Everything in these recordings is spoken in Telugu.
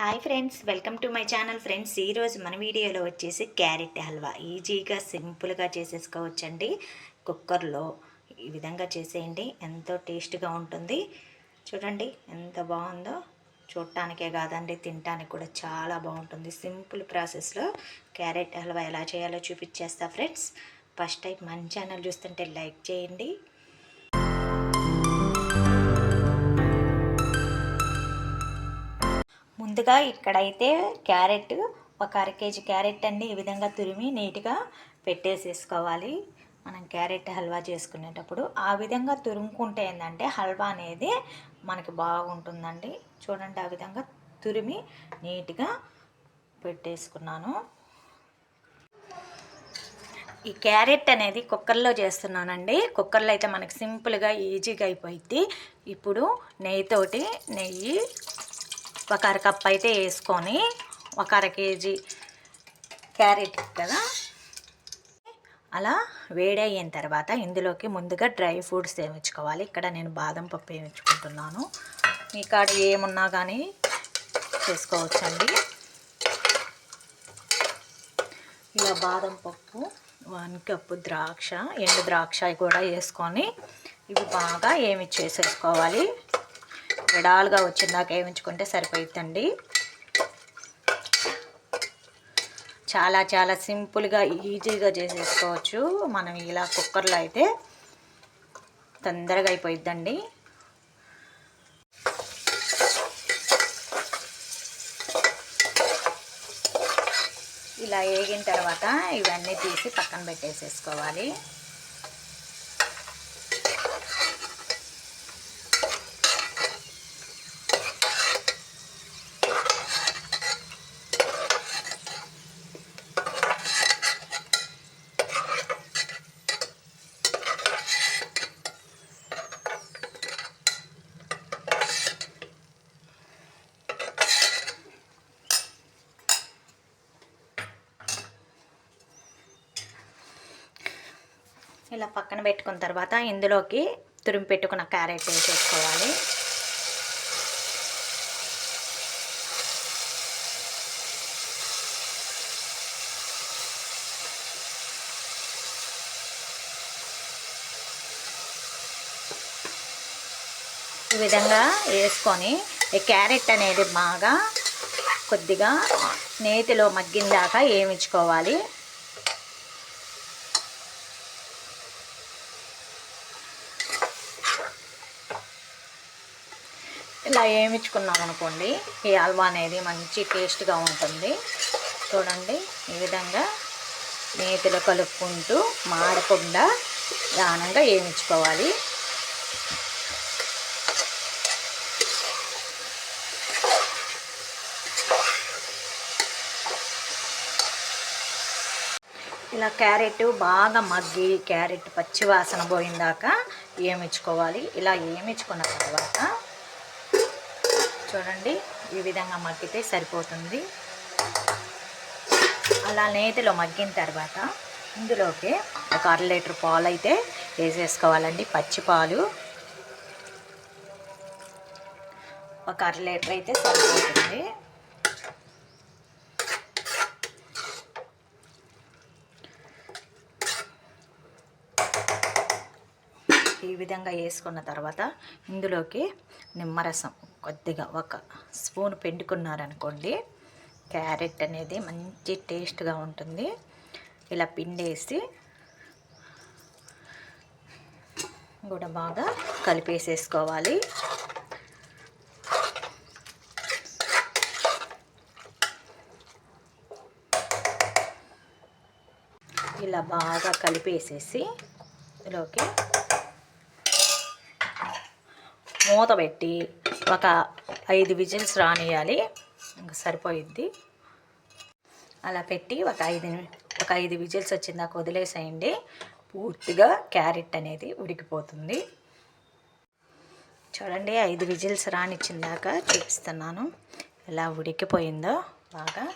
Hi friends welcome to my channel friends. ఈరోజు మన వీడియోలో వచ్చేసి క్యారెట్ హల్వా. ఈజీగా సింపుల్గా చేసేసుకోవచ్చండి. కుక్కర్లో ఈ విధంగా చేసేయండి. ఎంతో టేస్ట్గా ఉంటుంది. చూడండి ఎంత బాగుందో. చూడటానికే కాదండి తినటానికి కూడా చాలా బాగుంటుంది. సింపుల్ ప్రాసెస్లో క్యారెట్ హల్వా ఎలా చేయాలో చూపించేస్తా ఫ్రెండ్స్. ఫస్ట్ టైం మన ఛానల్ చూస్తుంటే లైక్ చేయండి. ముందుగా ఇక్కడైతే క్యారెట్ ఒక అర కేజీ క్యారెట్ అన్ని ఈ విధంగా తురిమి నీట్గా పెట్టేసేసుకోవాలి. మనం క్యారెట్ హల్వా చేసుకునేటప్పుడు ఆ విధంగా తురుముకుంటే ఏంటంటే హల్వా అనేది మనకి బాగుంటుందండి. చూడండి ఆ విధంగా తురిమి నీట్గా పెట్టేసుకున్నాను. ఈ క్యారెట్ అనేది కుక్కర్లో చేస్తున్నానండి. కుక్కర్లో అయితే మనకి సింపుల్గా ఈజీగా అయిపోయింది ఇప్పుడు నెయ్యితోటి నెయ్యి ఒక అర అయితే వేసుకొని ఒక అర కేజీ క్యారెట్ కదా? అలా వేడయిన తర్వాత ఇందులోకి ముందుగా డ్రై ఫ్రూట్స్ వేయించుకోవాలి. ఇక్కడ నేను బాదం పప్పు వేయించుకుంటున్నాను. మీ కాడ ఏమున్నా కానీ చేసుకోవచ్చండి. ఇలా బాదం పప్పు వన్ కప్పు ద్రాక్ష ఎండు ద్రాక్ష కూడా వేసుకొని ఇవి బాగా ఏమి చేసేసుకోవాలి? విడాలుగా వచ్చిందాక వేయించుకుంటే సరిపోతుందండి చాలా చాలా సింపుల్గా ఈజీగా చేసేసుకోవచ్చు. మనం ఇలా కుక్కర్లో అయితే తొందరగా అయిపోయిద్దండి. ఇలా వేగిన తర్వాత ఇవన్నీ తీసి పక్కన పెట్టేసేసుకోవాలి. ఇలా పక్కన పెట్టుకున్న తర్వాత ఇందులోకి తురిమి పెట్టుకున్న క్యారెట్ వేసేసుకోవాలి. ఈ విధంగా వేసుకొని ఈ క్యారెట్ అనేది బాగా కొద్దిగా నేతిలో మగ్గిన దాకా వేయించుకోవాలి. ఇలా వేయించుకున్నాం అనుకోండి ఈ హల్వా అనేది మంచి టేస్ట్గా ఉంటుంది. చూడండి ఈ విధంగా నేతిలో కలుపుకుంటూ మాడకుండా దానంగా వేయించుకోవాలి ఇలా క్యారెట్ బాగా మగ్గి క్యారెట్ పచ్చివాసన పోయిందాక ఏమిచ్చుకోవాలి? ఇలా ఏమిచ్చుకున్న తర్వాత చూడండి. ఈ విధంగా మగ్గితే సరిపోతుంది. అలా నేతిలో మగ్గిన తర్వాత ఇందులోకి ఒక అర లీటర్ పాలు అయితే వేసేసుకోవాలండి. పచ్చి పాలు. ఒక అర లీటర్ అయితే సరిపోతుంది. విధంగా వేసుకున్న తర్వాత ఇందులోకి నిమ్మరసం కొద్దిగా ఒక స్పూన్ పిండుకున్నారనుకోండి క్యారెట్ అనేది మంచి టేస్ట్గా ఉంటుంది. ఇలా పిండేసి కూడా బాగా కలిపేసేసుకోవాలి. ఇలా బాగా కలిపేసేసి ఇందులోకి మూత పెట్టి ఒక ఐదు విజిల్స్ రానియాలి ఇంకా సరిపోయిద్ది. అలా పెట్టి ఒక ఐదు ఒక ఐదు విజిల్స్ వచ్చిందాక వదిలేసేయండి. పూర్తిగా క్యారెట్ అనేది ఉడికిపోతుంది. చూడండి ఐదు విజిల్స్ రానిచ్చిందాక చూపిస్తున్నాను. ఎలా ఉడికిపోయిందో బాగా.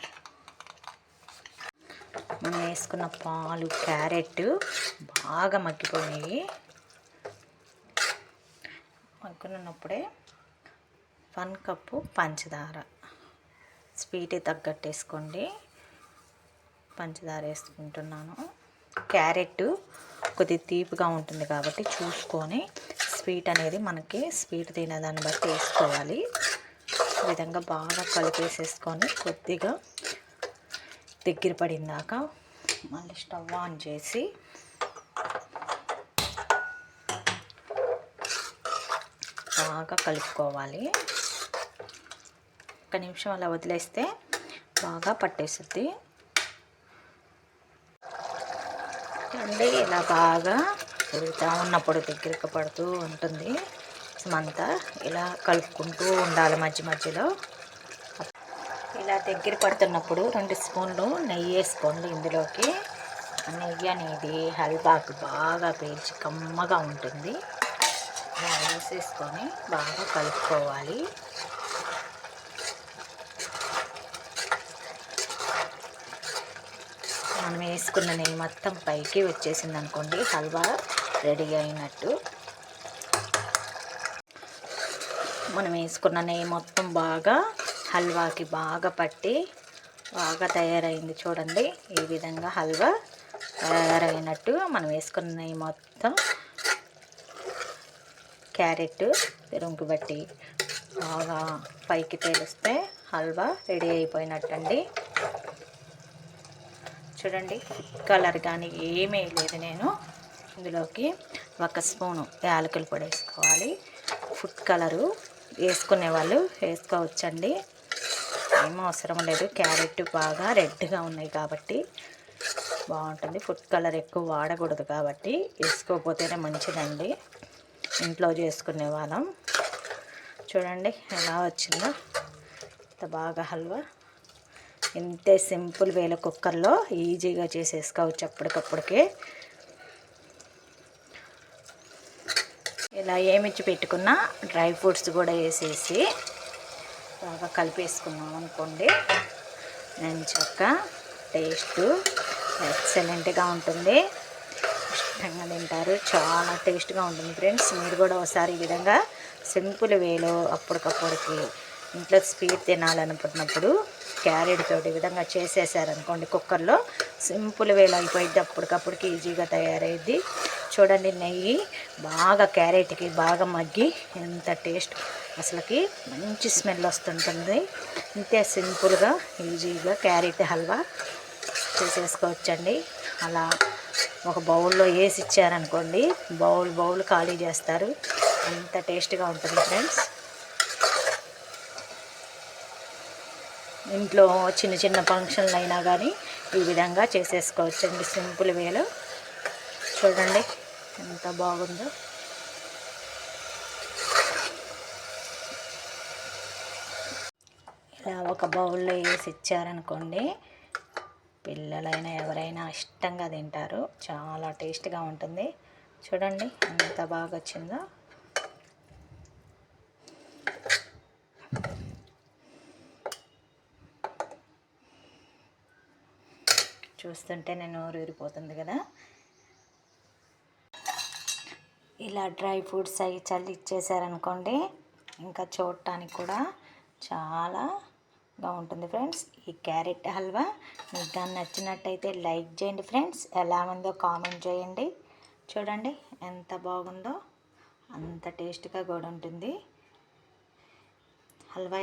మనం వేసుకున్న పాలు క్యారెట్ బాగా మగ్గిపోయినాయి. మగ్గునున్నప్పుడే వన్ కప్పు పంచదార. స్వీట్ తగ్గట్టు వేసుకోండి. పంచదార వేసుకుంటున్నాను. క్యారెట్ కొద్దిగా తీపిగా ఉంటుంది కాబట్టి చూసుకొని స్వీట్ అనేది మనకి స్వీట్ తినేదాన్ని బట్టి వేసుకోవాలి. ఈ విధంగా బాగా కలిపేసేసుకొని కొద్దిగా దగ్గర పడిందాక మళ్ళీ స్టవ్ ఆన్ చేసి బాగా కలుపుకోవాలి. ఒక నిమిషం అలా వదిలేస్తే బాగా పట్టేస్తుంది. అండి ఇలా బాగా పెరుగుతూ ఉన్నప్పుడు దగ్గరికి పడుతూ ఉంటుంది. అంతా ఇలా కలుపుకుంటూ ఉండాలి మధ్య మధ్యలో. ఇలా దగ్గర పడుతున్నప్పుడు రెండు స్పూన్లు నెయ్యి వేసుకోండి ఇందులోకి. నెయ్యి అనేది హల్వాకి బాగా పీల్చి కమ్మగా ఉంటుంది. ఇలా వేసేసుకొని బాగా కలుపుకోవాలి. మనం వేసుకున్న నెయ్యి మొత్తం పైకి వచ్చేసింది అనుకోండి హల్వా రెడీ అయినట్టు. మనం వేసుకున్న నెయ్యి మొత్తం బాగా హల్వాకి బాగా పట్టి బాగా తయారైంది చూడండి. ఈ విధంగా హల్వా తయారైనట్టు మనం వేసుకున్న నెయ్యి మొత్తం క్యారెట్ పెరుగుకి బట్టి బాగా పైకి తేలిస్తే హల్వా రెడీ అయిపోయినట్టండి. చూడండి కలర్ కానీ ఏమీ లేదు నేను. ఇందులోకి ఒక స్పూను యాలకులు పొడి వేసుకోవాలి. ఫుడ్ కలరు వేసుకునే వాళ్ళు వేసుకోవచ్చండి. ఏం అవసరం లేదు క్యారెట్ బాగా రెడ్గా ఉన్నాయి కాబట్టి బాగుంటుంది. ఫుడ్ కలర్ ఎక్కువ వాడకూడదు కాబట్టి వేసుకోకపోతేనే మంచిదండి. ఇంట్లో చేసుకునే వాళ్ళం. చూడండి ఎలా వచ్చిందో. ఇంత బాగా హల్వా. ఇంతే సింపుల్ వేల కుక్కర్లో ఈజీగా చేసేసుకోవచ్చు అప్పటికప్పటికే ఇలా ఏమిచ్చి పెట్టుకున్న? డ్రై ఫ్రూట్స్ కూడా వేసేసి బాగా కలిపేసుకున్నాం అనుకోండి. నేను చక్క టేస్ట్ ఎక్సలెంట్గా ఉంటుంది. ఇష్టంగా తింటారు. చాలా టేస్ట్గా ఉంటుంది ఫ్రెండ్స్. మీరు కూడా ఒకసారి ఈ విధంగా సింపుల్ వేలో అప్పటికప్పటికి ఇంట్లో స్వీట్ తినాలనుకున్నప్పుడు క్యారెట్ తోటి విధంగా చేసేసారనుకోండి కుక్కర్లో సింపుల్ వేలో అయిపోయింది అప్పటికప్పటికి ఈజీగా తయారైద్ది. చూడండి నెయ్యి బాగా క్యారెట్కి బాగా మగ్గి ఎంత టేస్ట్. అసలుకి మంచి స్మెల్ వస్తుంటుంది. ఇంతే సింపుల్గా ఈజీగా క్యారెట్ హల్వా చేసేసుకోవచ్చండి. అలా ఒక బౌల్లో వేసి ఇచ్చారనుకోండి బౌల్ బౌల్ ఖాళీ చేస్తారు. అంత టేస్ట్గా ఉంటుంది ఫ్రెండ్స్. ఇంట్లో చిన్న చిన్న ఫంక్షన్లు అయినా కానీ ఈ విధంగా చేసేసుకోవచ్చండి సింపుల్ వేలో. చూడండి ఎంత బాగుందో. ఇలా ఒక బౌల్లో వేసి ఇచ్చారనుకోండి పిల్లలైనా ఎవరైనా ఇష్టంగా తింటారు. చాలా టేస్ట్గా ఉంటుంది. చూడండి ఎంత బాగా వచ్చిందో. చూస్తుంటే నేను ఊరిపోతుంది కదా. ఇలా డ్రై ఫ్రూట్స్ అవి చల్లి ఇచ్చేసారనుకోండి ఇంకా చూడటానికి కూడా చాలా బాగుంటుంది ఫ్రెండ్స్. ఈ క్యారెట్ హల్వా మీకు కానీ నచ్చినట్టయితే లైక్ చేయండి ఫ్రెండ్స్. ఎలా ఉందో కామెంట్ చేయండి. చూడండి ఎంత బాగుందో అంత టేస్ట్గా కూడా ఉంటుంది. హల్వా